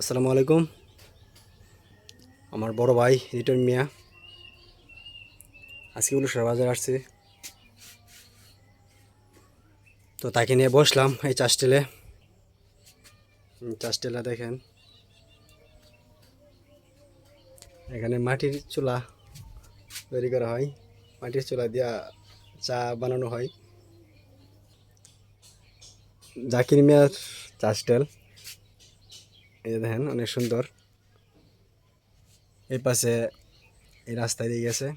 আসসালামু আলাইকুম। আমার বড় ভাই রিটার্ন মিয়া। আজকে উলুসরা বাজার আসছে। তো তাকে নিয়ে বসলাম এই চাষটেলে চাষটেলা দেখেন। এখানে মাটির চুলা তৈরি করা হয়। মাটির চুলা দিয়া চা বানানো হয়। জাকির মিয়ার চাষটেল এই দেখেন, অনেক সুন্দর। এই পাশে এই রাস্তায় দিয়ে গেছে।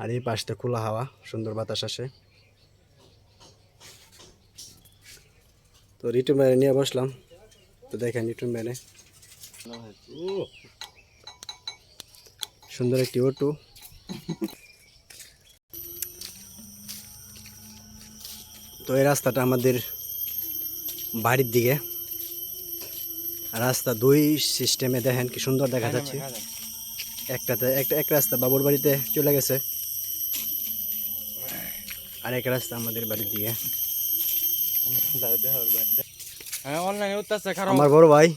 আর এই পাশটা খোলা হাওয়া, সুন্দর বাতাস আসে। তো রিটু মেরে নিয়ে বসলাম। তো দেখেন রিটু মেরে সুন্দর একটি অটু। তো এই রাস্তাটা আমাদের বাড়ির দিকে। রাস্তা দুই সিস্টেমে দেখেন কি সুন্দর দেখা যাচ্ছে। একটাতে একটা এক রাস্তা বাবুর বাড়িতে চলে গেছে। আর এক রাস্তা আমাদের বাড়ির দিকে। হ্যাঁ অনলাইনে উঠতেছে খারাপ। আমার বড় ভাই।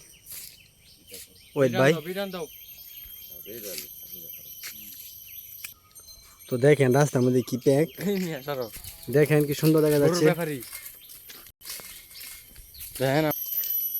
ওয়েট ভাই। তো দেখেন রাস্তার মধ্যে কি প্যাক দেখেন কি সুন্দর দেখা যাচ্ছে। দেখেন